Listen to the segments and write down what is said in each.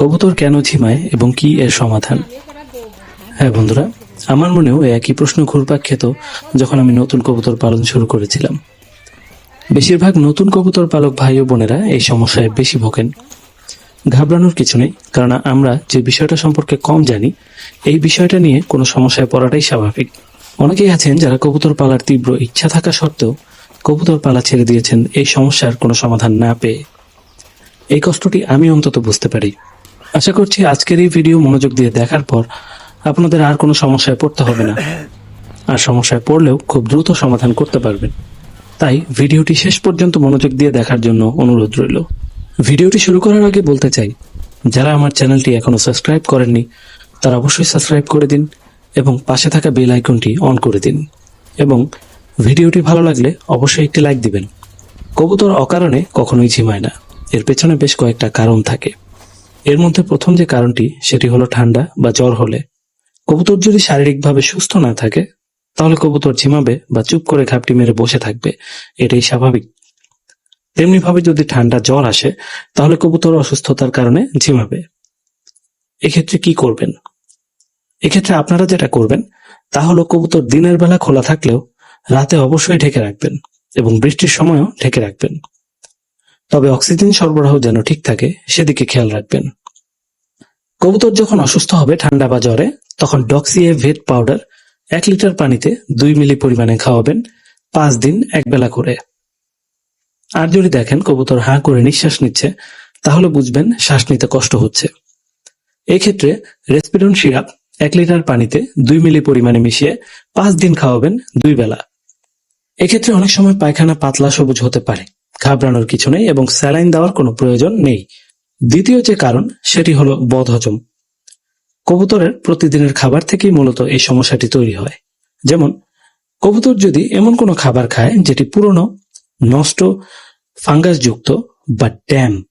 কবুতর কেন ঝিমায় এবং কি এর সমাধান? হ্যাঁ বন্ধুরা, আমার মনেও একই প্রশ্ন ঘুরপাক খেত যখন আমি নতুন কবুতর পালন শুরু করেছিলাম। বেশিরভাগ নতুন কবুতর পালক ভাই ও বোনেরা এই সমস্যায় বেশি ভোগেন। ঘাবড়ানোর কিছু নেই কারণ আমরা যে বিষয়টা সম্পর্কে কম জানি, এই বিষয়টা নিয়ে কোনো সমস্যায় পড়াটাই স্বাভাবিক। অনেকেই আছেন যারা কবুতর পালার তীব্র ইচ্ছা থাকা সত্ত্বেও কবুতর পালা ছেড়ে দিয়েছেন, এই সমস্যার কোনো সমাধান না পেয়ে। এই কষ্টটি আমি অন্তত বুঝতে পারি। আশা করছি আজকের এই ভিডিও মনোযোগ দিয়ে দেখার পর আপনাদের আর কোনো সমস্যায় পড়তে হবে না। আর সমস্যায় পড়লেও খুব দ্রুত সমাধান করতে পারবেন। তাই ভিডিওটি শেষ পর্যন্ত মনোযোগ দিয়ে দেখার জন্য অনুরোধ রইল। ভিডিওটি শুরু করার আগে বলতে চাই, যারা আমার চ্যানেলটি এখনও সাবস্ক্রাইব করেননি, তারা অবশ্যই সাবস্ক্রাইব করে দিন এবং পাশে থাকা বেল আইকনটি অন করে দিন। এবং ভিডিওটি ভালো লাগলে অবশ্যই একটি লাইক দিবেন। কবুতর অকারণে কখনোই ঝিমায় না। এর পেছনে বেশ কয়েকটা কারণ থাকে। এর মধ্যে প্রথম যে কারণটি, সেটি হলো ঠান্ডা বা জ্বর হলে। কবুতর যদি শারীরিকভাবে সুস্থ না থাকে, তাহলে কবুতর ঝিমাবে বা চুপ করে ঘাপটি মেরে বসে থাকবে। এটাই স্বাভাবিক। তেমনি ভাবে যদি ঠান্ডা জ্বর আসে, তাহলে কবুতর অসুস্থতার কারণে ঝিমাবে। এক্ষেত্রে কি করবেন? এক্ষেত্রে আপনারা যেটা করবেন, তা হলো কবুতর দিনের বেলা খোলা থাকলেও রাতে অবশ্যই ঢেকে রাখবেন এবং বৃষ্টির সময়ও ঢেকে রাখবেন। তবে অক্সিজেন সরবরাহ যেন ঠিক থাকে, সেদিকে খেয়াল রাখবেন। কবুতর যখন অসুস্থ হবে ঠান্ডা বা জ্বরে, তখন ডক্সিয়ে ভেট পাউডার এক লিটার পানিতে দুই মিলি পরিমাণে খাওয়াবেন, পাঁচ দিন এক বেলা করে। আর যদি দেখেন কবুতর হাঁ করে নিঃশ্বাস নিচ্ছে, তাহলে বুঝবেন শ্বাস নিতে কষ্ট হচ্ছে। এক্ষেত্রে ক্ষেত্রে রেসপিরন সিরাপ এক লিটার পানিতে দুই মিলি পরিমাণে মিশিয়ে পাঁচ দিন খাওয়াবেন দুই বেলা। এক্ষেত্রে অনেক সময় পায়খানা পাতলা সবুজ হতে পারে। ঘাবড়ানোর কিছু নেই এবং স্যালাইন দেওয়ার কোনো প্রয়োজন নেই। দ্বিতীয় যে কারণ, সেটি হলো বদহজম। কবুতরের প্রতিদিনের খাবার থেকেই মূলত এই সমস্যাটি তৈরি হয়। যেমন, কবুতর যদি এমন কোনো খাবার খায় যেটি পুরনো, নষ্ট, ফাঙ্গাসযুক্ত বা ড্যাম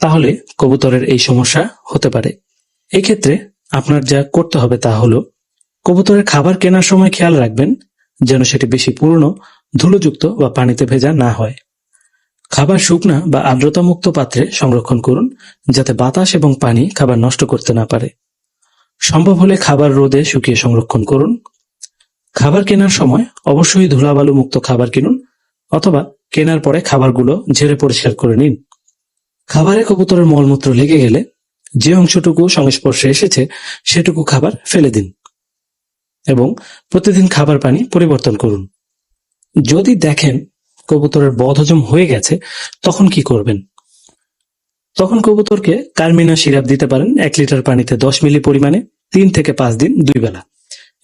তাহলে কবুতরের এই সমস্যা হতে পারে। এক্ষেত্রে আপনার যা করতে হবে তা হলো, কবুতরের খাবার কেনার সময় খেয়াল রাখবেন যেন সেটি বেশি পুরনো, ধুলোযুক্ত বা পানিতে ভেজা না হয়। খাবার শুকনা বা আর্দ্রতামুক্ত পাত্রে সংরক্ষণ করুন, যাতে বাতাস এবং পানি খাবার নষ্ট করতে না পারে। সম্ভব হলে খাবার রোদে শুকিয়ে সংরক্ষণ করুন। খাবার কেনার সময় অবশ্যই ধুলাবালু মুক্ত খাবার কিনুন, অথবা কেনার পরে খাবারগুলো ঝেড়ে পরিষ্কার করে নিন। খাবারে কবুতরের মলমূত্র লেগে গেলে যে অংশটুকু সংস্পর্শে এসেছে, সেটুকু খাবার ফেলে দিন এবং প্রতিদিন খাবার পানি পরিবর্তন করুন। যদি দেখেন কবুতরের বদহজম হয়ে গেছে, তখন কি করবেন? তখন কবুতরকে কার্মিনা সিরাপ দিতে পারেন এক লিটার পানিতে দশ মিলি পরিমাণে, তিন থেকে পাঁচ দিন দুই বেলা।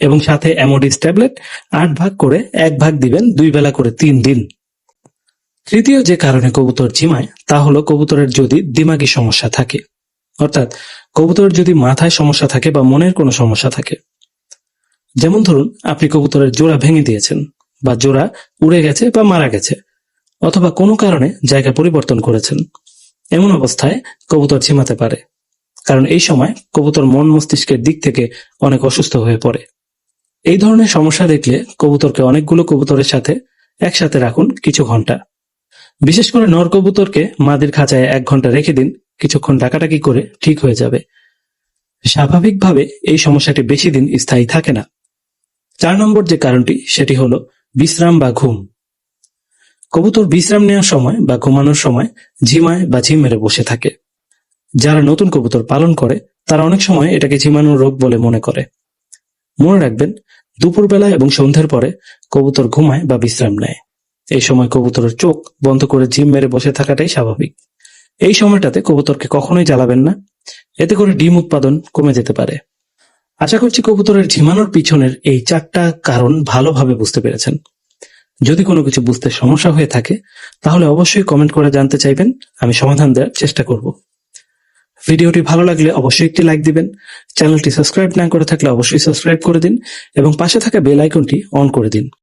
এবং সাথে অ্যামোডিস ট্যাবলেট আট ভাগ করে এক ভাগ দিবেন, দুই বেলা করে তিন দিন। তৃতীয় যে কারণে কবুতর ঝিমায় তা হলো কবুতরের যদি দিমাগী সমস্যা থাকে। অর্থাৎ কবুতরের যদি মাথায় সমস্যা থাকে বা মনের কোনো সমস্যা থাকে। যেমন ধরুন, আপনি কবুতরের জোড়া ভেঙে দিয়েছেন। বা জোড়া উড়ে গেছে বা মারা গেছে, অথবা কোনো কারণে জায়গা পরিবর্তন করেছেন। এমন অবস্থায় কবুতর ঝিমাতে পারে, কারণ এই সময় কবুতর মন মস্তিষ্কের দিক থেকে অনেক অসুস্থ হয়ে পড়ে। এই ধরনের সমস্যা দেখলে কবুতরকে অনেকগুলো কবুতরের সাথে একসাথে রাখুন কিছু ঘণ্টা। বিশেষ করে নর কবুতরকে মাদের খাঁচায় এক ঘণ্টা রেখে দিন, কিছুক্ষণ ডাকাটাকি করে ঠিক হয়ে যাবে। স্বাভাবিকভাবে এই সমস্যাটি বেশি দিন স্থায়ী থাকে না। চার নম্বর যে কারণটি, সেটি হলো বিশ্রাম বা ঘুম। কবুতর বিশ্রাম নেওয়ার সময় বা ঘুমানোর সময় ঝিমায় বা ঝিম মেরে বসে থাকে। যারা নতুন কবুতর পালন করে, তারা অনেক সময় এটাকে ঝিমানোর রোগ বলে মনে করে। মনে রাখবেন, দুপুরবেলা এবং সন্ধ্যের পরে কবুতর ঘুমায় বা বিশ্রাম নেয়। এই সময় কবুতরের চোখ বন্ধ করে ঝিম মেরে বসে থাকাটাই স্বাভাবিক। এই সময়টাতে কবুতরকে কখনোই জ্বালাবেন না। এতে করে ডিম উৎপাদন কমে যেতে পারে। আশা করছি কবুতরের ঝিমানোর পিছনের এই চারটা কারণ ভালোভাবে বুঝতে পেরেছেন। যদি কোনো কিছু বুঝতে সমস্যা হয়ে থাকে, তাহলে অবশ্যই কমেন্ট করে জানতে চাইবেন, আমি সমাধান দেওয়ার চেষ্টা করব। ভিডিওটি ভালো লাগলে অবশ্যই একটি লাইক দিবেন, চ্যানেলটি সাবস্ক্রাইব না করে থাকলে অবশ্যই সাবস্ক্রাইব করে দিন, এবং পাশে থাকা বেল আইকনটি অন করে দিন।